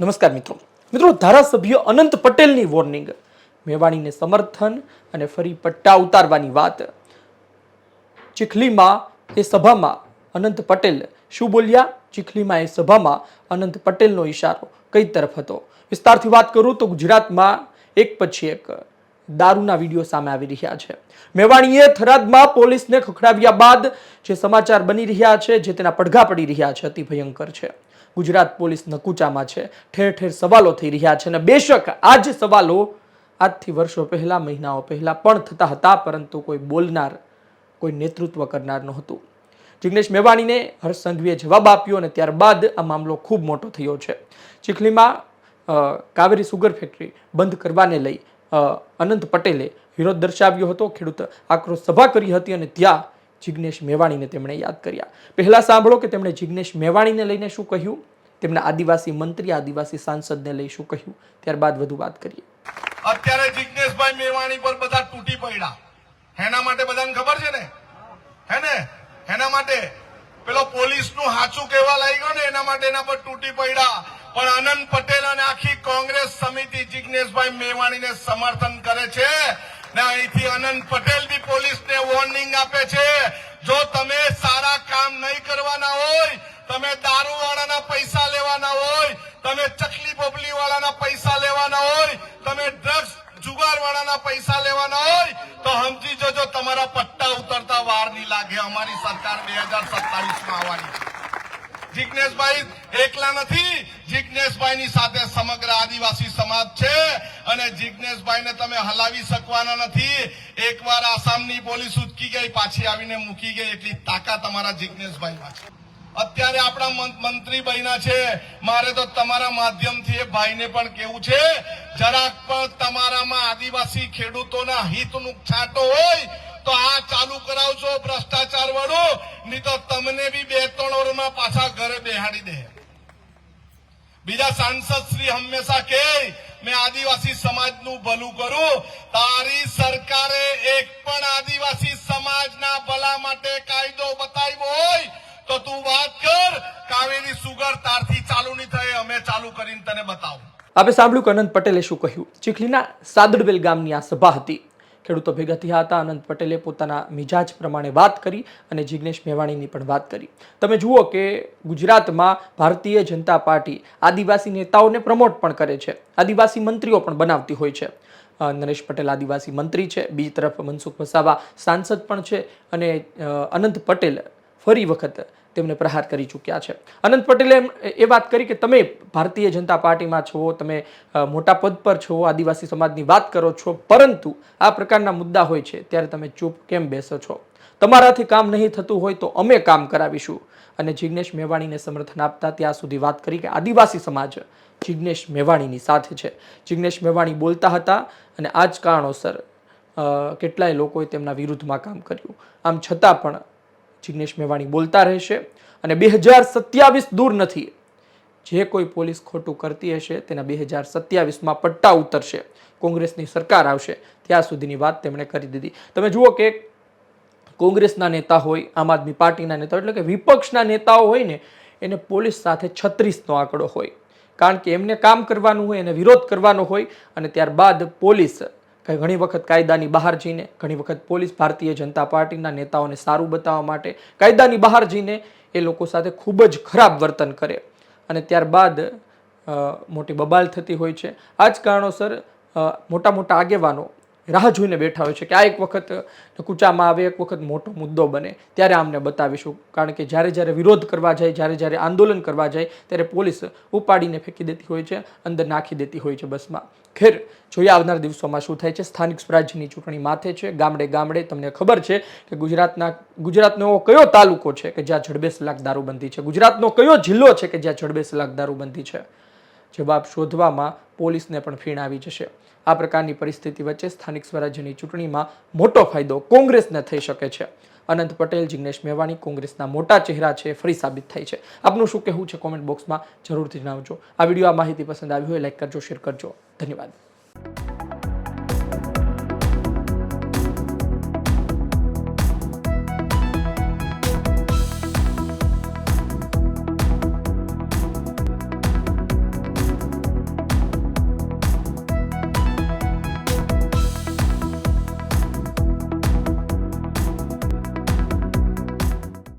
નમસ્કાર મિત્રો. મિત્રો, ધારાસભ્ય અનંત પટેલની વોર્નિંગ મેવાણીને સમર્થન અને ફરી પટ્ટા ઉતારવાની વાત. ચીખલીમાં એ સભામાં અનંત પટેલ. શું બોલ્યા? ચીખલીમાં એ સભામાં અનંત પટેલનો ઇશારો કઈ તરફ હતો? વિસ્તારથી વાત કરું તો ગુજરાતમાં એક પછી એક દારૂના વીડિયો સામે આવી રહ્યા છે. મેવાણીએ થરાદમાં પોલીસને ખખડાવ્યા બાદ જે સમાચાર બની રહ્યા છે, જે તેના પડઘા પડી રહ્યા છે, અતિ ભયંકર છે. ગુજરાત પોલીસ નકુચામાં છે. ઠેર ઠેર સવાલો થઈ રહ્યા છે અને બેશક આ જ સવાલો આજથી વર્ષો પહેલાં, મહિનાઓ પહેલાં પણ થતા હતા, પરંતુ કોઈ બોલનાર, કોઈ નેતૃત્વ કરનાર નહોતું. જિગ્નેશ મેવાણીને હર્ષ જવાબ આપ્યો અને ત્યારબાદ આ મામલો ખૂબ મોટો થયો છે. ચીખલીમાં કાવેરી સુગર ફેક્ટરી બંધ કરવાને લઈ અનંત પટેલે વિરોધ દર્શાવ્યો હતો. ખેડૂત આક્રોશ સભા કરી હતી અને ત્યાં જિગ્નેશ મેવાણીને તેમણે યાદ કર્યા. પહેલા સાંભળો કે તેમણે જિગ્નેશ મેવાણીને લઈને શું કહ્યું? તેમના આદિવાસી મંત્રી, આદિવાસી સાંસદને લઈ શું કહ્યું? ત્યારબાદ વધુ વાત કરીએ. અત્યારે જિજ્ઞેશભાઈ મેવાણી પર બધા તૂટી પડ્યા. એના માટે બધાને ખબર છે ને? હે ને? એના માટે? પેલો પોલીસનું હાચું કહેવા લાગ્યો ને, એના માટે એના પર તૂટી પડ્યા. પણ અનંત પટેલ અને આખી કોંગ્રેસ સમિતિ જિજ્ઞેશભાઈ મેવાણીને સમર્થન કરે છે. ને, અહીંથી અનંત પટેલ બી પોલીસને વોર્નિંગ આપે છે. જો તમે સારા કામ નહીં કરવાના હોય, તમે દારૂ વાળાના પૈસા લેવાના હોય, તમે ચકલી બબલી વાળાના પૈસા લેવાના હોય, તમે ડ્રગ્સ જુગાર વાળાના પૈસા લેવાના હોય, તો સમજી જજો, તમારા પટ્ટા ઉતરતા વાર નહીં લાગે. અમારી સરકાર બે હજાર સત્તાવીસમાં આવવાની. જિજ્ઞેશભાઈ એકલા નથી. જીજ્ઞેશભાઈની સાથે સમગ્ર આદિવાસી સમાજ છે અને જીજ્ઞેશભાઈને તમે હલાવી શકવાના નથી. એકવાર આસામની પોલીસ ઉચકી ગઈ, પાછી આવીને મૂકી ગઈ એટલી તાકાત અમારા જિજ્ઞેશભાઈમાં છે. અત્યારે આપણા મંત્રી બન્યા છે. મારે તો તમારા માધ્યમથી એ ભાઈને પણ કેવું છે, જરાક પણ તમારામાં આદિવાસી ખેડૂતોના હિતનું છાંટો હોય તો આ ચાલુ કરાવશો ભ્રષ્ટાચાર વાળું નહીં તો તમને બી બે ત્રણ વર્ષમાં પાછા ઘરે બેહાડી દે. બીજા સાંસદ શ્રી હંમેશા કે, મેં આદિવાસી સમાજનું ભલું કરું. તારી સરકારે એક પણ આદિવાસી સમાજના ભલા માટે કાયદો બતાવ્યો હોય, તો તું વાત કર. કાવેરી સુગર તારથી ચાલુ નહીં થાય, અમે ચાલુ કરીને તને બતાવું. આપણે સાંભળ્યું કે અનંત પટેલે શું કહ્યું? ચીખલીના સાદડવેલ ગામની આ સભા હતી. ખેડૂતો ભેગા થયા હતા. અનંત પટેલે પોતાના મિજાજ પ્રમાણે વાત કરી અને જિગ્નેશ મેવાણીની પણ વાત કરી. તમે જુઓ કે ગુજરાતમાં ભારતીય જનતા પાર્ટી આદિવાસી નેતાઓને પ્રમોટ પણ કરે છે. આદિવાસી મંત્રીઓ પણ બનાવતી હોય છે. નરેશ પટેલ આદિવાસી મંત્રી છે. બીજી તરફ મનસુખ વસાવા સાંસદ પણ છે અને અનંત પટેલ ફરી વખત તેમને પ્રહાર કરી ચૂક્યા છે. અનંત પટેલે એ વાત કરી કે તમે ભારતીય જનતા પાર્ટીમાં છો, તમે મોટા પદ પર છો, આદિવાસી સમાજની વાત કરો છો, પરંતુ આ પ્રકારના મુદ્દા હોય છે, ત્યારે તમે ચૂપ કેમ બેસો છો? તમારાથી કામ નહીં થતું હોય તો અમે કામ કરાવીશું. અને જિજ્ઞેશ મેવાણીને સમર્થન આપતા ત્યાં સુધી વાત કરી કે આદિવાસી સમાજ જિજ્ઞેશ મેવાણીની સાથે છે. જિજ્ઞેશ મેવાણી બોલતા હતા અને આ જ કારણોસર કેટલાય લોકોએ તેમના વિરુદ્ધમાં કામ કર્યું. આમ છતાં પણ જિગ્નેશ મેવાણી બોલતા રહેશે અને બે હજાર સત્યાવીસ દૂર નથી. જે કોઈ પોલીસ ખોટું કરતી હશે, તેના બે હજાર સત્યાવીસમાં પટ્ટા ઉતરશે. કોંગ્રેસની સરકાર આવશે. ત્યાં સુધીની વાત તેમણે કરી દીધી. તમે જુઓ કે કોંગ્રેસના નેતા હોય, આમ આદમી પાર્ટીના નેતા એટલે કે વિપક્ષના નેતાઓ હોય ને, એને પોલીસ સાથે છત્રીસનો આંકડો હોય. કારણ કે એમને કામ કરવાનું હોય, એને વિરોધ કરવાનો હોય અને ત્યારબાદ પોલીસ કઈ ઘણી વખત કાયદાની બહાર જઈને, ઘણી વખત પોલીસ, ભારતીય જનતા પાર્ટીના નેતાઓને સારું બતાવવા માટે કાયદાની બહાર જઈને એ લોકો સાથે ખૂબ જ ખરાબ વર્તન કરે. અને ત્યારબાદ મોટી બબાલ થતી હોય છે. આ જ કારણોસર મોટા મોટા આગેવાનો રાહ જોઈને બેઠા હોય છે કે આ એક વખત કૂચામાં આવે, એક વખત મોટો મુદ્દો બને, ત્યારે આમને બતાવીશું. કારણ કે જ્યારે જ્યારે વિરોધ કરવા જાય, જ્યારે જ્યારે આંદોલન કરવા જાય, ત્યારે પોલીસ ઉપાડીને ફેંકી દેતી હોય છે, અંદર નાખી દેતી હોય છે બસમાં. ખેર, જોઈએ આવનાર દિવસોમાં શું થાય છે? સ્થાનિક સ્વરાજ્યની ચૂંટણી માથે છે, ગામડે ગામડે તમને ખબર છે કે ગુજરાતના, ગુજરાતનો એવો કયો તાલુકો છે કે જ્યાં જડબેસ લાખ દારૂબંધી છે? ગુજરાતનો કયો જિલ્લો છે કે જ્યાં જડબેસ લાખ દારૂબંધી છે? જવાબ શોધવામાં પોલીસને પણ ફીણ આવી જશે. આ પ્રકારની પરિસ્થિતિ વચ્ચે સ્થાનિક સ્વરાજ્યની ચૂંટણીમાં મોટો ફાયદો કોંગ્રેસને થઈ શકે છે. અનંત પટેલ, જિગ્નેશ મેવાણી કોંગ્રેસના મોટા ચહેરા છે, ફરી સાબિત થાય છે. આપનું શું કહેવું છે કોમેન્ટ બોક્સમાં જરૂરથી જણાવજો. આ વીડિયો આ માહિતી પસંદ આવી હોય, લાઈક કરજો, શેર કરજો. ધન્યવાદ.